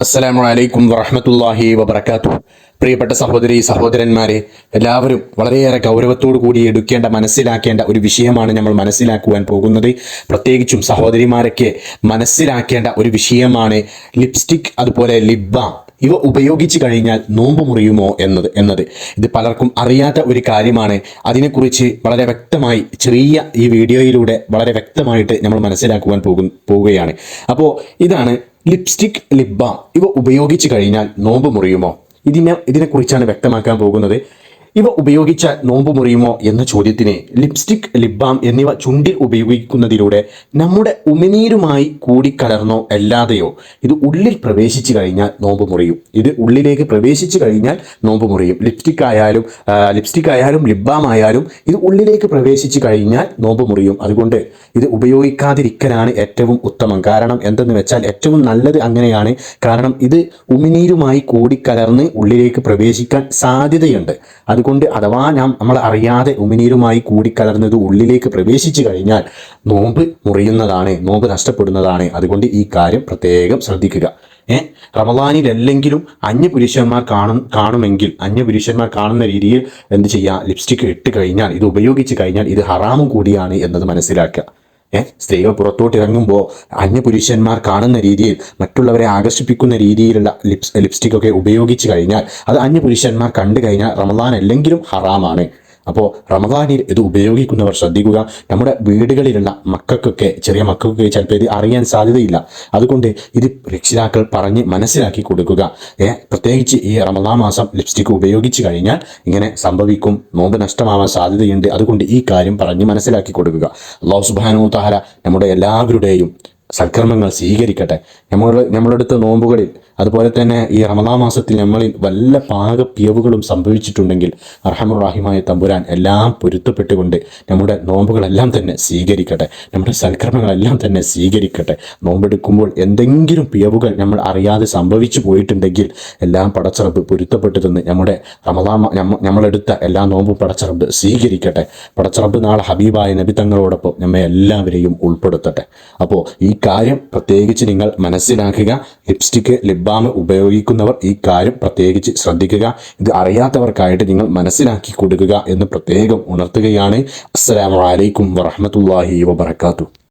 അസ്സലാമു അലൈക്കും വറഹമത്തല്ലാഹി വബർക്കാത്തു പ്രിയപ്പെട്ട സഹോദരി സഹോദരന്മാരെ എല്ലാവരും വളരെയേറെ ഗൗരവത്തോടു കൂടി എടുക്കേണ്ട മനസ്സിലാക്കേണ്ട ഒരു വിഷയമാണ് നമ്മൾ മനസ്സിലാക്കുവാൻ പോകുന്നത്. പ്രത്യേകിച്ചും സഹോദരിമാരൊക്കെ മനസ്സിലാക്കേണ്ട ഒരു വിഷയമാണ് ലിപ്സ്റ്റിക് അതുപോലെ ലിബാം. ഇവ ഉപയോഗിച്ച് കഴിഞ്ഞാൽ നോമ്പ് മുറിയുമോ എന്നത് എന്നത്. ഇത് പലർക്കും അറിയാത്ത ഒരു കാര്യമാണ്. അതിനെക്കുറിച്ച് വളരെ വ്യക്തമായി ചെറിയ ഈ വീഡിയോയിലൂടെ വളരെ വ്യക്തമായിട്ട് നമ്മൾ മനസ്സിലാക്കുവാൻ പോകും പോവുകയാണ് അപ്പോൾ ഇതാണ് ലിപ്സ്റ്റിക് ലിപ് ബാം ഇവ ഉപയോഗിച്ച് കഴിഞ്ഞാൽ നോമ്പ് മുറിയുമോ? ഇതിനെ ഇതിനെക്കുറിച്ചാണ് വ്യക്തമാക്കാൻ പോകുന്നത്. ഇവ ഉപയോഗിച്ച നോമ്പ് മുറിയുമോ എന്ന ചോദ്യത്തിന് ലിപ്സ്റ്റിക് ലിപ് ബാം എന്നിവ ചുണ്ടിൽ ഉപയോഗിക്കുന്നതിലൂടെ നമ്മുടെ ഉമിനീരുമായി കൂടിക്കലർന്നോ അല്ലാതെയോ ഇത് ഉള്ളിൽ പ്രവേശിച്ചു കഴിഞ്ഞാൽ നോമ്പ് മുറിയും. ഇത് ഉള്ളിലേക്ക് പ്രവേശിച്ചു കഴിഞ്ഞാൽ നോമ്പ് മുറിയും. ലിപ്സ്റ്റിക് ആയാലും ലിപ്സ്റ്റിക് ആയാലും ലിപ് ബാം ആയാലും ഇത് ഉള്ളിലേക്ക് പ്രവേശിച്ചു കഴിഞ്ഞാൽ നോമ്പ് മുറിയും. അതുകൊണ്ട് ഇത് ഉപയോഗിക്കാതിരിക്കലാണ് ഏറ്റവും ഉത്തമം. കാരണം എന്തെന്ന് വെച്ചാൽ ഏറ്റവും നല്ലത് അങ്ങനെയാണ്. കാരണം ഇത് ഉമിനീരുമായി കൂടിക്കലർന്ന് ഉള്ളിലേക്ക് പ്രവേശിക്കാൻ സാധ്യതയുണ്ട്. അതുകൊണ്ട് അഥവാ നാം നമ്മൾ അറിയാതെ ഉമിനീരുമായി കൂടിക്കലർന്നത് ഉള്ളിലേക്ക് പ്രവേശിച്ചു കഴിഞ്ഞാൽ നോമ്പ് മുറിയുന്നതാണ് നോമ്പ് നഷ്ടപ്പെടുന്നതാണ്. അതുകൊണ്ട് ഈ കാര്യം പ്രത്യേകം ശ്രദ്ധിക്കുക. ഏ? റമദാനിലല്ലെങ്കിലും അന്യ പുരുഷന്മാർ കാണും കാണുമെങ്കിൽ അന്യ പുരുഷന്മാർ കാണുന്ന രീതിയിൽ എന്ത് ചെയ്യുക? ലിപ്സ്റ്റിക് ഇട്ട് കഴിഞ്ഞാൽ ഇത് ഉപയോഗിച്ച് കഴിഞ്ഞാൽ ഇത് ഹറാമും കൂടിയാണ് എന്നത് മനസ്സിലാക്കുക. സ്ത്രീകൾ പുറത്തോട്ട് ഇറങ്ങുമ്പോൾ അന്യ പുരുഷന്മാർ കാണുന്ന രീതിയിൽ മറ്റുള്ളവരെ ആകർഷിപ്പിക്കുന്ന രീതിയിലുള്ള ലിപ്സ് ലിപ്സ്റ്റിക് ഒക്കെ ഉപയോഗിച്ച് കഴിഞ്ഞാൽ അത് അന്യ പുരുഷന്മാർ കണ്ടു കഴിഞ്ഞാൽ റമദാൻ അല്ലെങ്കിലും ഹറാമാണ്. അപ്പോൾ റമദാനിൽ ഇത് ഉപയോഗിക്കുന്നവർ ശ്രദ്ധിക്കുക. നമ്മുടെ വീടുകളിലുള്ള മക്കൾക്കൊക്കെ ചെറിയ മക്കൾക്കൊക്കെ ചിലപ്പോൾ ഇത് അറിയാൻ സാധ്യതയില്ല. അതുകൊണ്ട് ഇത് രക്ഷിതാക്കൾ പറഞ്ഞ് മനസ്സിലാക്കി കൊടുക്കുക. പ്രത്യേകിച്ച് ഈ റമദാൻ മാസം ലിപ്സ്റ്റിക് ഉപയോഗിച്ച് കഴിഞ്ഞാൽ ഇങ്ങനെ സംഭവിക്കും നോമ്പ് നഷ്ടമാവാൻ സാധ്യതയുണ്ട്. അതുകൊണ്ട് ഈ കാര്യം പറഞ്ഞ് മനസ്സിലാക്കി കൊടുക്കുക. അള്ളാഹു സുബാനു താര നമ്മുടെ എല്ലാവരുടെയും സൽക്കർമ്മങ്ങൾ സ്വീകരിക്കട്ടെ. നമ്മൾ നമ്മളെടുത്ത നോമ്പുകളിൽ അതുപോലെ തന്നെ ഈ റമദാ മാസത്തിൽ നമ്മളിൽ വല്ല പാകപ്പിയവുകളും സംഭവിച്ചിട്ടുണ്ടെങ്കിൽ അർഹമുറാഹിമായ തമ്പുരാൻ എല്ലാം പൊരുത്തപ്പെട്ടുകൊണ്ട് നമ്മുടെ നോമ്പുകളെല്ലാം തന്നെ സ്വീകരിക്കട്ടെ. നമ്മുടെ സൽക്കർമ്മങ്ങളെല്ലാം തന്നെ സ്വീകരിക്കട്ടെ. നോമ്പെടുക്കുമ്പോൾ എന്തെങ്കിലും പിയവുകൾ നമ്മൾ അറിയാതെ സംഭവിച്ചു പോയിട്ടുണ്ടെങ്കിൽ എല്ലാം പടച്ചറബ് പൊരുത്തപ്പെട്ടു തന്ന് നമ്മുടെ റമദാ നമ്മളെടുത്ത എല്ലാ നോമ്പും പടച്ചറബ് സ്വീകരിക്കട്ടെ. പടച്ചറബ് നാളെ ഹബീബായ നബി തങ്ങളോടൊപ്പം നമ്മെ എല്ലാവരെയും ഉൾപ്പെടുത്തട്ടെ. അപ്പോൾ ഈ കാര്യം പ്രത്യേകിച്ച് നിങ്ങൾ മനസ്സിലാക്കുക. ലിപ്സ്റ്റിക്ക് ലിബാം ഉപയോഗിക്കുന്നവർ ഈ കാര്യം പ്രത്യേകിച്ച് ശ്രദ്ധിക്കുക. ഇത് അറിയാത്തവർക്കായിട്ട് നിങ്ങൾ മനസ്സിലാക്കി കൊടുക്കുക എന്ന് പ്രത്യേകം ഉണർത്തുകയാണ്. അസ്സലാമു അലൈക്കും വറഹ്മത്തുള്ളാഹി വബറകാതുഹു.